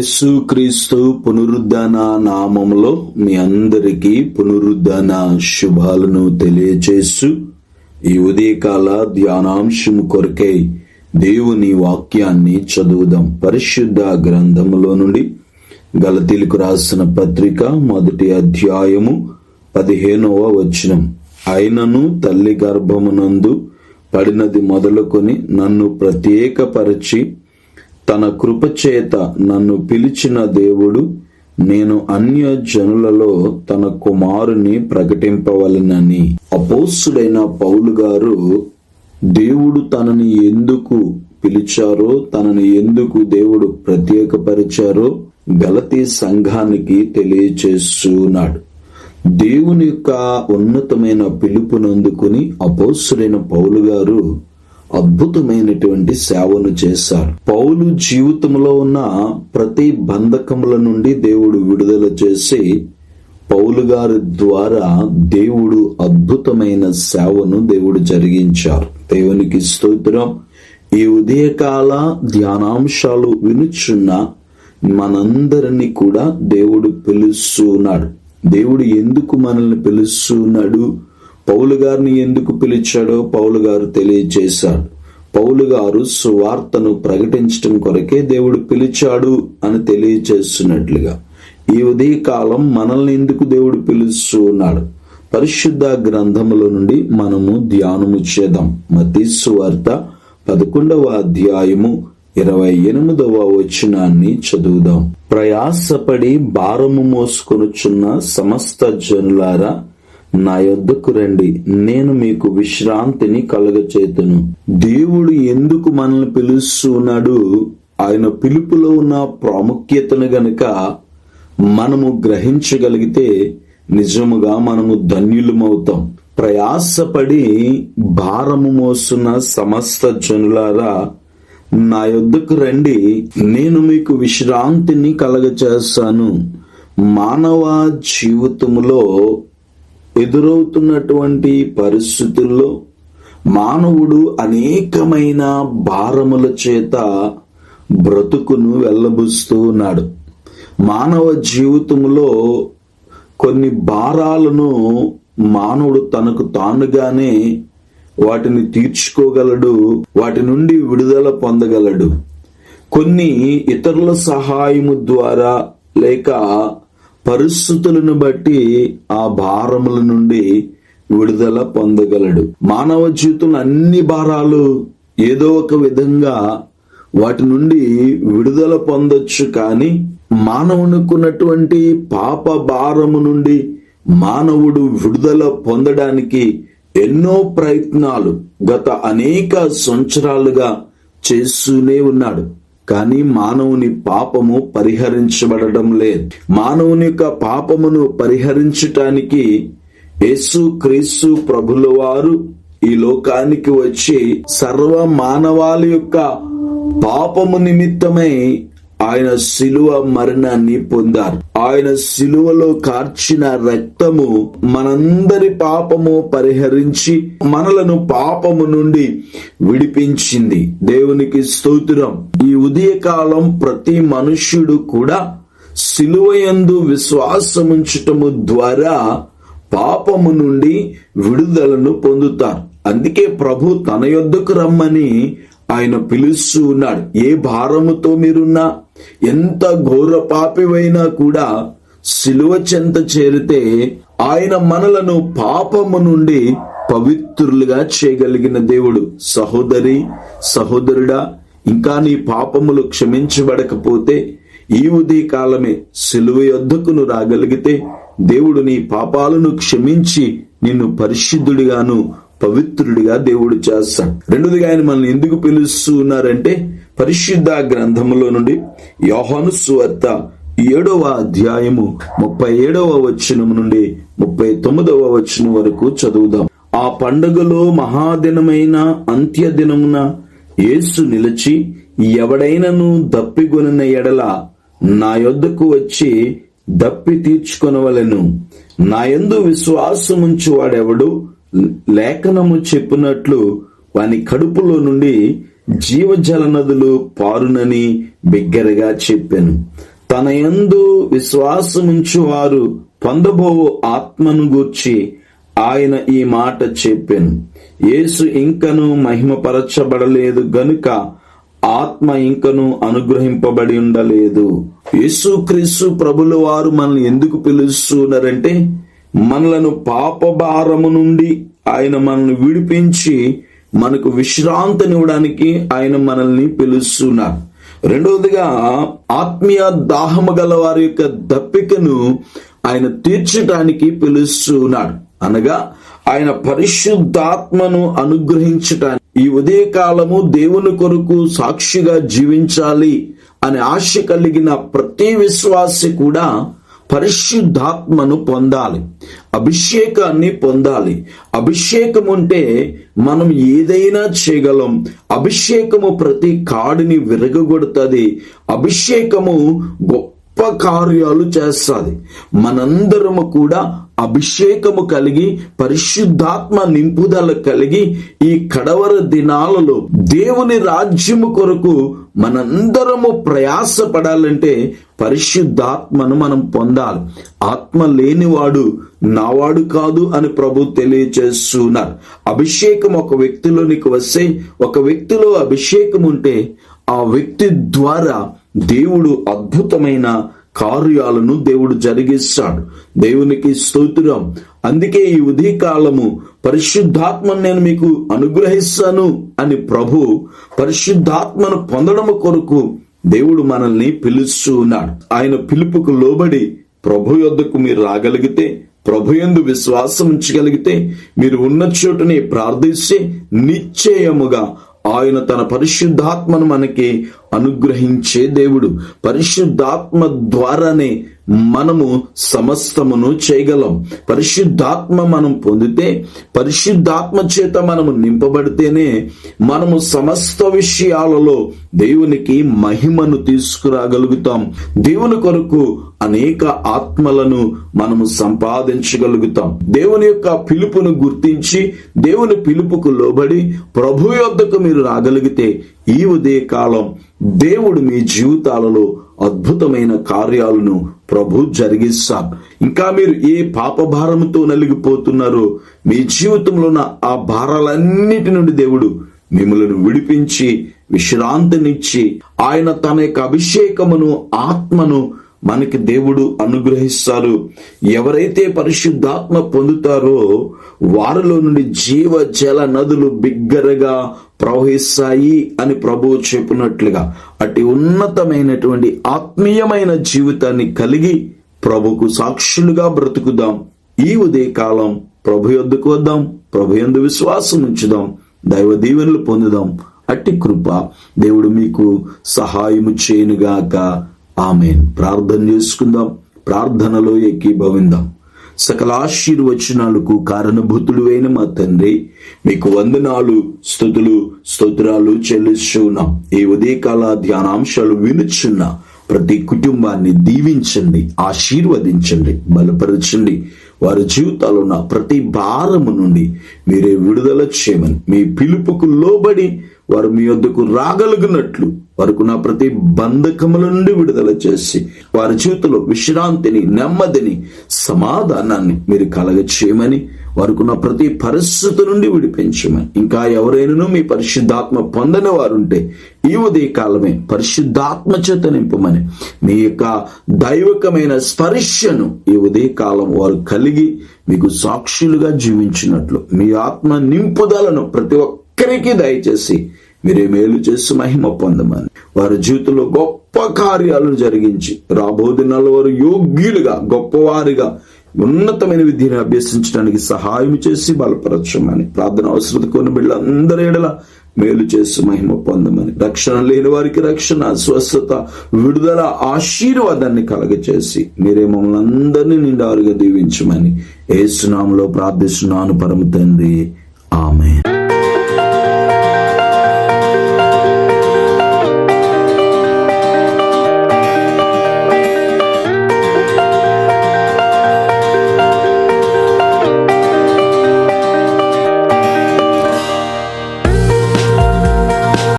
యేసుక్రీస్తు పునరుద్ధాన నామంలో మీ అందరికీ పునరుద్ధాన శుభాలను తెలియచేస్తూ ఈ ఉదయకాల ధ్యానాంశము కొరకై దేవుని వాక్యాన్ని చదువుదాం. పరిశుద్ధ గ్రంథములో నుండి గలతీలకు రాసిన పత్రిక మొదటి అధ్యాయము పదిహేనవ వచనం. అయినను తల్లి గర్భమునందు పడినది మొదలుకొని నన్ను ప్రత్యేకపరచి తన కృపచేత నన్ను పిలిచిన దేవుడు నేను అన్య జనులలో తన కుమారుని ప్రకటింపవలనని. అపోస్సుడైన పౌలు గారు దేవుడు తనని ఎందుకు పిలిచారో తనని ఎందుకు దేవుడు ప్రత్యేకపరిచారో గలతీ సంఘానికి తెలియచేస్తున్నాడు. దేవుని యొక్క ఉన్నతమైన పిలుపునందుకుని అపోస్తుడైన పౌలు గారు అద్భుతమైనటువంటి సేవను చేశారు. పౌలు జీవితంలో ఉన్న ప్రతి బంధకముల నుండి దేవుడు విడుదల చేసి పౌలు గారి ద్వారా దేవుడు అద్భుతమైన సేవను దేవుడు జరిగించారు. దేవునికి స్తోత్రం. ఈ ఉదయకాల ధ్యానాంశాలు వినుచున్న మనందరినీ కూడా దేవుడు పిలుస్తున్నాడు. దేవుడు ఎందుకు మనల్ని పిలుస్తున్నాడు? పౌలు గారిని ఎందుకు పిలిచాడో పౌలు గారు తెలియచేశాడు పౌలు గారు సువార్తను ప్రకటించడం కొరకే దేవుడు పిలిచాడు అని తెలియచేస్తున్నట్లుగా. ఈ ఉదయకాలం మనల్ని ఎందుకు దేవుడు పిలుస్తూ ఉన్నాడు? పరిశుద్ధ గ్రంథముల నుండి మనము ధ్యానము చేద్దాం. మతీసు సువార్త పదకొండవ అధ్యాయము ఇరవై ఎనిమిదవ వచనాన్ని చదువుదాం. ప్రయాసపడి భారము మోసుకొనుచున్న సమస్త జనులారా నా యొద్దకు రండి నేను మీకు విశ్రాంతిని కలగచేతును. దేవుడు ఎందుకు మనల్ని పిలుస్తున్నాడు? ఆయన పిలుపులో ఉన్న ప్రాముఖ్యతను గనుక మనము గ్రహించగలిగితే నిజముగా మనము ధన్యులమవుతాం. ప్రయాసపడి భారము మోస్తున్న సమస్త జనులారా నా యొద్దకు రండి నేను మీకు విశ్రాంతిని కలగచేస్తాను. మానవ జీవితములో ఎదురవుతున్నటువంటి పరిస్థితుల్లో మానవుడు అనేకమైన భారముల చేత బ్రతుకును వెళ్ళబుస్తూ ఉన్నాడు. మానవ జీవితంలో కొన్ని భారాలను మానవుడు తనకు తానుగానే వాటిని తీర్చుకోగలడు వాటి నుండి విడుదల పొందగలడు. కొన్ని ఇతరుల సహాయము ద్వారా లేక పరిస్థితులను బట్టి ఆ భారముల నుండి విడుదల పొందగలడు. మానవ జీవితంలో అన్ని భారాలు ఏదో ఒక విధంగా వాటి నుండి విడుదల పొందొచ్చు కానీ మానవునికున్నటువంటి పాప భారము నుండి మానవుడు విడుదల పొందడానికి ఎన్నో ప్రయత్నాలు గత అనేక సంవత్సరాలుగా చేస్తూనే ఉన్నాడు. కానీ మానవుని పాపము పరిహరించబడడం లేదు. మానవుని యొక్క పాపమును పరిహరించటానికి యేసు క్రీస్తు ప్రభుల వారు ఈ లోకానికి వచ్చి సర్వ మానవాళి యొక్క పాపము నిమిత్తమై ఆయన శిలువ మరణాన్ని పొందారు. ఆయన శిలువలో కార్చిన రక్తము మనందరి పాపము పరిహరించి మనలను పాపము నుండి విడిపించింది. దేవునికి స్తోత్రం. ఈ ఉదయకాలం ప్రతి మనుష్యుడు కూడా శిలువయందు విశ్వాసముంచటము ద్వారా పాపము నుండి విడుదలను పొందుతారు. అందుకే ప్రభు తన యొద్దకు రమ్మని ఆయన పిలుస్తూ ఉన్నాడు. ఏ భారముతో మీరున్నా ఎంత ఘోర పాపివైనా కూడా శిలువ చెంత చేరితే ఆయన మనలను పాపము నుండి పవిత్రులుగా చేయగలిగిన దేవుడు. సహోదరి సహోదరుడా ఇంకా నీ పాపములు క్షమించబడకపోతే ఈ ఉదయ కాలమే సిలువ యొద్దకును రాగలిగితే దేవుడు నీ పాపాలను క్షమించి నిన్ను పరిశుద్ధుడిగాను పవిత్రుడిగా దేవుడు చేస్తాడు. రెండోదిగా ఆయన మనల్ని ఎందుకు పిలుస్తున్నారంటే పరిశుద్ధ గ్రంథములో నుండి యోహాను సువార్త ఏడవ అధ్యాయము ముప్పై ఏడవ వచనం నుండి ముప్పై తొమ్మిదవ వచనం వరకు చదువుదాం. ఆ పండుగలో మహాదినమైన అంత్య దినమున యేసు నిలిచి ఎవడైనను దప్పిగొనిన ఎడల నా యొద్దకు వచ్చి దప్పి తీర్చుకొనవలెను. నా యందు విశ్వాసముంచు వాడెవడు లేఖనము చెప్పినట్లు వాని కడుపులో నుండి జీవజల నదులు పారునని బిగ్గరగా చెప్పాను. తన యందు విశ్వాసముంచు వారు పొందబో ఆత్మను గూర్చి ఆయన ఈ మాట చెప్పాను. యేసు ఇంకను మహిమపరచబడలేదు గనుక ఆత్మ ఇంకను అనుగ్రహింపబడి ఉండలేదు. యేసుక్రీస్తు ప్రభుల వారు మనల్ని ఎందుకు పిలుస్తున్నారంటే మనలను పాపభారము నుండి ఆయన మనల్ని విడిపించి మనకు విశ్రాంతినివ్వడానికి ఆయన మనల్ని పిలుస్తున్నారు. రెండవదిగా ఆత్మీయ దాహము గల వారి యొక్క దప్పికను ఆయన తీర్చడానికి పిలుస్తున్నాడు అనగా ఆయన పరిశుద్ధాత్మను అనుగ్రహించటానికి ఈ ఉదయ కాలము దేవుని కొరకు సాక్షిగా జీవించాలి అనే ఆశ కలిగిన ప్రతి విశ్వాసి కూడా పరిశుద్ధాత్మను పొందాలి. అభిషేకాన్ని పొందాలి. అభిషేకం ఉంటే మనం ఏదైనా చేయగలం. అభిషేకము ప్రతి కాడిని విరగగొడుతుంది. అభిషేకము గొప్ప కార్యాలు చేస్తుంది. మనందరము కూడా అభిషేకము కలిగి పరిశుద్ధాత్మ నింపుదల కలిగి ఈ కడవర దినాలలో దేవుని రాజ్యము కొరకు మనందరము ప్రయాసపడాలంటే పరిశుద్ధాత్మను మనం పొందాలి. ఆత్మ లేనివాడు నావాడు కాదు అని ప్రభు తెలియచేస్తున్నారు. అభిషేకం ఒక వ్యక్తిలోనికి వస్తే ఒక వ్యక్తిలో అభిషేకం ఉంటే ఆ వ్యక్తి ద్వారా దేవుడు అద్భుతమైన కార్యాలను దేవుడు జరిగిస్తాడు. దేవునికి స్తోత్రం. అందుకే ఈ ఉదయకాలము పరిశుద్ధాత్మను నేను మీకు అనుగ్రహిస్తాను అని ప్రభు పరిశుద్ధాత్మను పొందడం కొరకు దేవుడు మనల్ని పిలుస్తూ ఉన్నాడు. ఆయన పిలుపుకు లోబడి ప్రభు యొద్దకు మీరు రాగలిగితే ప్రభు యందు విశ్వాసం ఉంచగలిగితే మీరు ఉన్న చోటుని ప్రార్థిస్తే నిశ్చయముగా ఆయన తన పరిశుద్ధాత్మను మనకి అనుగ్రహించే దేవుడు. పరిశుద్ధాత్మ ద్వారానే మనము సమస్తమును చేయగలం. పరిశుద్ధాత్మ మనం పొందితే పరిశుద్ధాత్మ చేత మనము నింపబడితేనే మనము సమస్త విషయాలలో దేవునికి మహిమను తీసుకురాగలుగుతాం. దేవుని కొరకు అనేక ఆత్మలను మనము సంపాదించగలుగుతాం. దేవుని యొక్క పిలుపును గుర్తించి దేవుని పిలుపుకు లోబడి ప్రభు యొద్దకు మీరు రాగలిగితే ఈ ఉదయ కాలం దేవుడు మీ జీవితాలలో అద్భుతమైన కార్యాలను ప్రభు జరిగిస్తాం ఇంకా మీరు ఏ పాప భారంతో నలిగిపోతున్నారో మీ జీవితంలో ఉన్న ఆ భారాలన్నిటి నుండి దేవుడు మిమ్మలను విడిపించి విశ్రాంతినిచ్చి ఆయన తన యొక్క అభిషేకమును ఆత్మను మనకి దేవుడు అనుగ్రహిస్తారు. ఎవరైతే పరిశుద్ధాత్మ పొందుతారో వారిలో నుండి జీవ జల నదులు బిగ్గరగా ప్రవహిస్తాయి అని ప్రభువు చెప్పినట్లుగా అటు ఉన్నతమైనటువంటి ఆత్మీయమైన జీవితాన్ని కలిగి ప్రభుకు సాక్షులుగా బ్రతుకుదాం. ఈ ఉదయకాలం ప్రభు యొద్దకు వద్దాం. ప్రభు యందు విశ్వాసం ఉంచుదాం. దైవ దీవెనలు పొందుదాం. అట్టి కృప దేవుడు మీకు సహాయము చేయనుగాక. ఆమె ప్రార్థన చేసుకుందాం. ప్రార్థనలో ఏకీభవిందాం. సకల ఆశీర్వచనాలకు కారణభూతుడు అయిన మా తండ్రి మీకు వందనాలు స్థుతులు స్తోత్రాలు చెల్లిస్తున్నాం. ఈ ఉదయకాల ధ్యానాంశాలు వినుచున్న ప్రతి కుటుంబాన్ని దీవించండి ఆశీర్వదించండి బలపరచండి. వారి జీవితాల్లో ఉన్న ప్రతి భారము నుండి మీరే విడుదల చేయమని మీ పిలుపుకు లోబడి వారు మీ వద్దకు రాగలిగినట్లు వారికి ప్రతి బంధకముల నుండి విడుదల చేసి వారి జీవితంలో విశ్రాంతిని నెమ్మదిని సమాధానాన్ని మీరు కలగ చేయమని వారికి ప్రతి పరిస్థితి నుండి విడిపించమని. ఇంకా ఎవరైనాను మీ పరిశుద్ధాత్మ పొందని వారుంటే ఈ ఉదయ కాలమే పరిశుద్ధాత్మ చేత నింపమని మీ యొక్క దైవకమైన స్పర్శను ఈ ఉదయ కాలం వారు కలిగి మీకు సాక్షులుగా జీవించినట్లు మీ ఆత్మ నింపుదలను ప్రతి ఒక్కరికి దయచేసి మీరే మేలు చేసి మహిమ పొందమని. వారి జీవితంలో గొప్ప కార్యాలను జరిగించి రాబో దినాల్లో వారు యోగ్యులుగా గొప్పవారిగా ఉన్నతమైన విద్యను అభ్యసించడానికి సహాయం చేసి బలపరచమని. ప్రార్థన అవసరత కొన్ని బిళ్ళందరి ఎడల మేలు చేసి మహిమ పొందమని. రక్షణ లేని వారికి రక్షణ స్వస్థత విడుదల ఆశీర్వాదాన్ని కలగచేసి మీరే మమ్మల్ని అందరినీ నిండారుగా దీవించమని. ఏసునామంలో ప్రార్థిస్తున్నాను పరమ తండ్రి. ఆమె